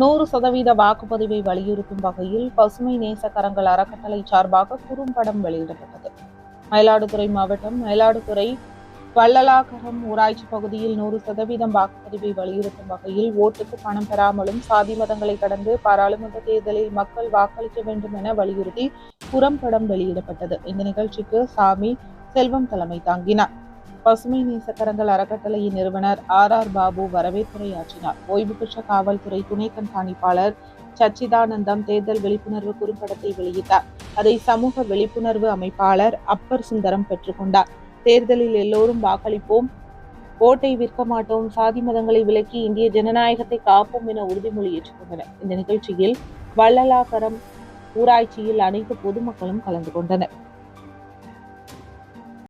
நூறு சதவீத வாக்குப்பதிவை வலியுறுத்தும் வகையில் பசுமை நேசக்கரங்கள் அறக்கட்டளை சார்பாக குறும்படம் வெளியிடப்பட்டது. மயிலாடுதுறை மாவட்டம் மயிலாடுதுறை வள்ளலாகரம் ஊராட்சி பகுதியில் நூறு சதவீதம் வாக்குப்பதிவை வலியுறுத்தும் வகையில் ஓட்டுக்கு பணம் பெறாமலும் சாதி மதங்களை கடந்து பாராளுமன்ற தேர்தலில் மக்கள் வாக்களிக்க வேண்டும் என வலியுறுத்தி குறும்படம் வெளியிடப்பட்டது. இந்த நிகழ்ச்சிக்கு சாமி செல்வம் தலைமை தாங்கினார். பசுமை நேசக்கரங்கள் அறக்கட்டளையின் நிறுவனர் ஆர் ஆர் பாபு வரவேற்புரையாற்றினார் ஓய்வு பெற்ற காவல்துறை துணை கண்காணிப்பாளர் சச்சிதானந்தம் தேர்தல் விழிப்புணர்வு குறும்படத்தை வெளியிட்டார். அதை சமூக விழிப்புணர்வு அமைப்பாளர் அப்பர் சுந்தரம் பெற்றுக்கொண்டார் தேர்தலில் எல்லோரும் வாக்களிப்போம் ஓட்டை விற்க மாட்டோம் சாதி மதங்களை விலக்கி இந்திய ஜனநாயகத்தை காப்போம் என உறுதிமொழி ஏற்றுக்கொண்டனர் இந்த நிகழ்ச்சியில் வள்ளலாகரம் ஊராட்சியில் அனைத்து பொதுமக்களும் கலந்து கொண்டனர்.